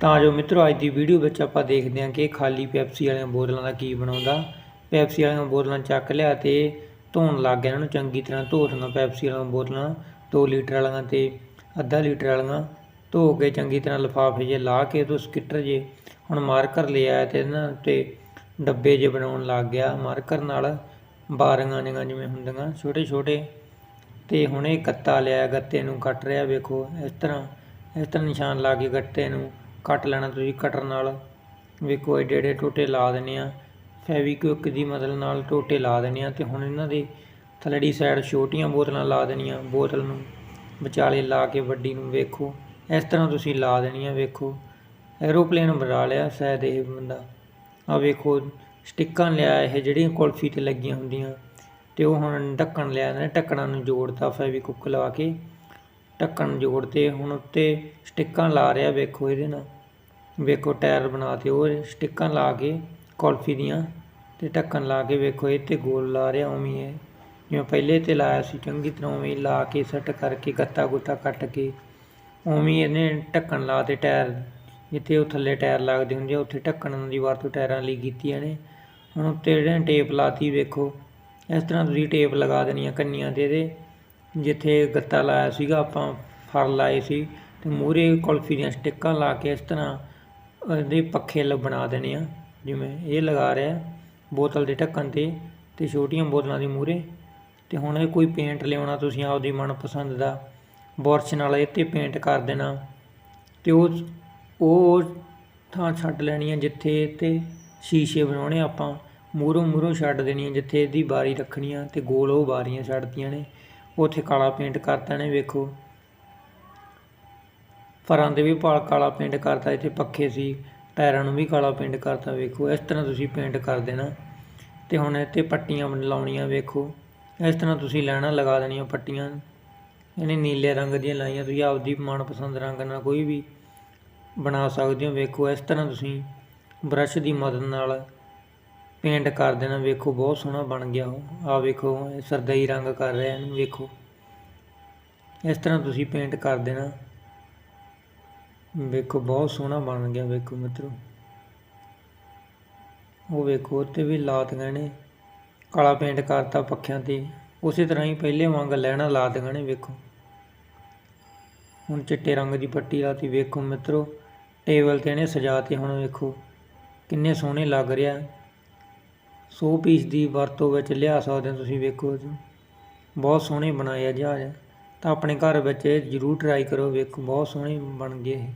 ਤਾਂ ਜੋ ਮਿੱਤਰੋ, ਅੱਜ ਦੀ ਵੀਡੀਓ ਵਿੱਚ ਆਪਾਂ ਦੇਖਦੇ ਹਾਂ ਕਿ ਖਾਲੀ ਪੈਪਸੀ ਵਾਲੀਆਂ ਬੋਤਲਾਂ ਦਾ ਕੀ ਬਣਾਉਂਦਾ। ਪੈਪਸੀ ਵਾਲੀਆਂ ਬੋਤਲਾਂ ਚੱਕ ਲਿਆ ਤੇ ਧੋਣ ਲੱਗ ਗਿਆ ਇਹਨਾਂ ਨੂੰ ਚੰਗੀ ਤਰ੍ਹਾਂ ਧੋ ਦੇਣਾ। ਪੈਪਸੀ ਵਾਲੀਆਂ ਬੋਤਲਾਂ 2 ਲੀਟਰ ਵਾਲੀਆਂ ਤੇ ਅੱਧਾ ਲੀਟਰ ਵਾਲੀਆਂ ਧੋ ਕੇ ਚੰਗੀ ਤਰ੍ਹਾਂ ਲਿਫਾਫੇ ਜੇ ਲਾ ਕੇ ਤੋਂ ਸਕਿੱਟਰ ਜੇ ਹੁਣ ਮਾਰਕਰ ਲਿਆ ਤੇ ਇਹਨਾਂ ਤੇ ਡੱਬੇ ਜੇ ਬਣਾਉਣ ਲੱਗ ਗਿਆ। ਮਾਰਕਰ ਨਾਲ ਬਾਰੀਆਂ ਜਿਹੀਆਂ ਜਿਵੇਂ ਹੁੰਦੀਆਂ, ਛੋਟੇ ਛੋਟੇ ਤੇ ਹੁਣ ਇਹ ਗੱਤਾ ਲਿਆ, ਗੱਤੇ ਨੂੰ ਕੱਟ ਰਿਹਾ। ਵੇਖੋ, ਇਸ ਤਰ੍ਹਾਂ ਇਸ ਤਰ੍ਹਾਂ ਨਿਸ਼ਾਨ ਲਾ ਕੇ ਗੱਤੇ ਨੂੰ ਕੱਟ ਲੈਣਾ ਤੁਸੀਂ ਕਟਰ ਨਾਲ। ਵੇਖੋ ਏਡੇ ਏਡੇ ਟੋਟੇ ਲਾ ਦੇਣੇ ਆ। ਫੈਵੀਕਵਿਕ ਦੀ ਮਦਦ ਨਾਲ ਟੋਟੇ ਲਾ ਦੇਣੇ ਆ ਤੇ ਹੁਣ ਇਹਨਾਂ ਦੇ ਥੱਲੜੀ ਸਾਈਡ ਛੋਟੀਆਂ ਬੋਤਲਾਂ ਲਾ ਦੇਣੀਆਂ। ਬੋਤਲ ਨੂੰ ਵਿਚਾਲੇ ਲਾ ਕੇ ਵੱਡੀ ਨੂੰ ਵੇਖੋ। ਇਸ ਤਰ੍ਹਾਂ ਤੁਸੀਂ ਲਾ ਦੇਣੀਆਂ ਵੇਖੋ। ਐਰੋਪਲੇਨ ਬਣਾ ਲਿਆ ਸ਼ਾਇਦ ਇਹ ਬੰਦਾ। ਆ ਵੇਖੋ, ਸਟਿੱਕਾਂ ਲਿਆ ਇਹ ਜਿਹੜੀਆਂ ਕੁਲਫੀ ਤੇ ਲੱਗੀਆਂ ਹੁੰਦੀਆਂ। ਤੇ ਉਹ ਹੁਣ ਢੱਕਣ ਲਿਆ ਨੇ। ਢੱਕਣਾਂ ਨੂੰ ਜੋੜਤਾ ਫੈਵੀਕੁੱਕ ਲਾ ਕੇ। ਢੱਕਣ ਜੋੜਤੇ ਹੁਣ ਉੱਤੇ ਸਟਿੱਕਾਂ ਲਾ ਰਿਹਾ ਵੇਖੋ ਇਹਦੇ ਨਾਲ। ਵੇਖੋ ਟਾਇਰ ਬਣਾਤੇ ਉਹ ਸਟਿੱਕਾਂ ਲਾ ਕੇ ਕੁਲਫੀ ਦੀਆਂ ਤੇ ਢੱਕਣ ਲਾ ਕੇ ਵੇਖੋ ਇਹ ਤੇ ਗੋਲ ਲਾ ਰਿਹਾ ਉਵੇਂ ਹੀ। ਹੈ ਜਿਵੇਂ ਪਹਿਲੇ ਤੇ ਲਾਇਆ ਸੀ ਚੰਗੀ ਤਰ੍ਹਾਂ ਉਵੇਂ ਲਾ ਕੇ ਸੈੱਟ ਕਰਕੇ ਗੱਤਾ ਗੁੱਤਾ ਕੱਟ ਕੇ ਉਵੇਂ ਇਹਨੇ ਢੱਕਣ ਲਾ ਤੇ ਟਾਇਰ ਜਿੱਥੇ ਉਹ ਥੱਲੇ ਟਾਇਰ ਲੱਗਦੇ ਹੁੰਦੇ ਆ, ਉੱਥੇ ਢੱਕਣ ਦੀ ਵਰਤੋਂ ਟਾਇਰਾਂ ਲਈ ਕੀਤੀ ਇਹਨੇ। ਹੁਣ ਉੱਤੇ ਜਿਹੜੇ ਟੇਪ ਲਾਤੀ ਵੇਖੋ, ਇਸ ਤਰ੍ਹਾਂ ਤੁਸੀਂ ਟੇਪ ਲਗਾ ਦੇਣੀ ਆ ਕੰਨੀਆਂ ਤੇ ਇਹਦੇ। ਜਿੱਥੇ ਗੱਤਾ ਲਾਇਆ ਸੀਗਾ, ਆਪਾਂ ਫਰ ਲਾਏ ਸੀ ਤੇ ਮੂਹਰੇ ਕੁਲਫੀ ਦੀਆਂ ਸਟਿੱਕਾਂ ਲਾ ਕੇ ਇਸ ਤਰ੍ਹਾਂ ਇਹਦੇ ਪੱਖੇ ਲ ਬਣਾ ਦੇਣੇ ਆ, ਜਿਵੇਂ ਇਹ ਲਗਾ ਰਿਹਾ, ਬੋਤਲ ਦੇ ਢੱਕਣ ਤੇ ਤੇ ਛੋਟੀਆਂ ਬੋਤਲਾਂ ਦੇ ਮੂਹਰੇ। ਤੇ ਹੁਣ ਇਹ ਕੋਈ ਪੇਂਟ ਲਿਆਉਣਾ ਤੁਸੀਂ ਆਪਦੀ ਮਨਪਸੰਦ ਦਾ ਬੁਰਸ਼ ਨਾਲ ਇਹ ਤੇ ਪੇਂਟ ਕਰ ਦੇਣਾ। ਤੇ ਉਹ ਉਹ ਥਾਂ ਛੱਡ ਲੈਣੀ ਹੈ ਜਿੱਥੇ ਤੇ ਸ਼ੀਸ਼ੇ ਬਣਾਉਣੇ ਆਪਾਂ ਮੂਹਰੋਂ ਮੂਹਰੋਂ ਛੱਡ ਦੇਣੀ ਹੈ ਜਿੱਥੇ ਇਹਦੀ ਬਾਰੀ ਰੱਖਣੀ ਆ ਤੇ ਗੋਲ ਉਹ ਬਾਰੀਆਂ ਛੱਡਦੀਆਂ ਨੇ। ਉੱਥੇ ਕਾਲਾ ਪੇਂਟ ਕਰਤਾ ਨੇ ਵੇਖੋ। ਫਰਾਂ ਦੇ ਵੀ ਪਾ ਕਾਲਾ ਪੇਂਟ ਕਰਤਾ, ਇੱਥੇ ਪੱਖੇ ਸੀ, ਟਾਇਰਾਂ ਨੂੰ ਵੀ ਕਾਲਾ ਪੇਂਟ ਕਰਤਾ ਵੇਖੋ। ਇਸ ਤਰ੍ਹਾਂ ਤੁਸੀਂ ਪੇਂਟ ਕਰ ਦੇਣਾ। ਤੇ ਹੁਣ ਇੱਥੇ ਪੱਟੀਆਂ ਲਾਉਣੀਆਂ ਵੇਖੋ। ਇਸ ਤਰ੍ਹਾਂ ਤੁਸੀਂ ਲੈਣਾ, ਲਗਾ ਦੇਣੀਆਂ ਪੱਟੀਆਂ। ਇਹਨੇ ਨੀਲੇ ਰੰਗ ਦੀਆਂ ਲਾਈਆਂ, ਤੁਸੀਂ ਆਪਦੀ ਮਨਪਸੰਦ ਰੰਗ ਨਾਲ ਕੋਈ ਵੀ ਬਣਾ ਸਕਦੇ ਹੋ ਵੇਖੋ। ਇਸ ਤਰ੍ਹਾਂ ਤੁਸੀਂ ਬ੍ਰਸ਼ ਦੀ ਮਦਦ ਨਾਲ ਪੇਂਟ ਕਰ ਦੇਣਾ, ਵੇਖੋ, ਬਹੁਤ ਸੋਹਣਾ ਬਣ ਗਿਆ ਉਹ। ਆ ਵੇਖੋ ਸਰਦਈ ਰੰਗ ਕਰ ਰਿਹਾ ਇਹਨੂੰ, ਵੇਖੋ। ਇਸ ਤਰ੍ਹਾਂ ਤੁਸੀਂ ਪੇਂਟ ਕਰ ਦੇਣਾ। ਵੇਖੋ, ਬਹੁਤ ਸੋਹਣਾ ਬਣ ਗਿਆ, ਵੇਖੋ ਮਿੱਤਰੋ। ਉਹ ਵੇਖੋ ਉੱਤੇ ਵੀ ਲਾਤੀਆਂ ਨੇ। ਕਾਲਾ ਪੇਂਟ ਕਰਤਾ ਪੱਖਿਆਂ ਤੇ। ਉਸੇ ਤਰ੍ਹਾਂ ਹੀ ਪਹਿਲੇ ਵਾਂਗ ਲੈਣਾ ਲਾਤੀਆਂ ਨੇ, ਵੇਖੋ। ਹੁਣ ਚਿੱਟੇ ਰੰਗ ਦੀ ਪੱਟੀ ਲਾਤੀ, ਵੇਖੋ ਮਿੱਤਰੋ। ਟੇਬਲ ਤੇ ਇਹਨੇ ਸਜਾਤੇ, ਹੁਣ ਵੇਖੋ। ਕਿੰਨੇ ਸੋਹਣੇ ਲੱਗ ਰਿਹਾ। 100 ਪੀਸ ਦੀ ਵਰਤੋਂ ਵਿੱਚ ਲਿਆ ਸਕਦੇ ਹੋ ਤੁਸੀਂ ਵੇਖੋ ਜੀ। ਬਹੁਤ ਸੋਹਣੇ ਬਣਾਏ ਆ ਜਹਾਜ਼ ਤਾਂ ਆਪਣੇ ਘਰ ਵਿੱਚ ਇਹ ਜ਼ਰੂਰ ਟਰਾਈ ਕਰੋ ਵੇਖੋ, ਬਹੁਤ ਸੋਹਣੇ ਬਣ ਗਏ ਇਹ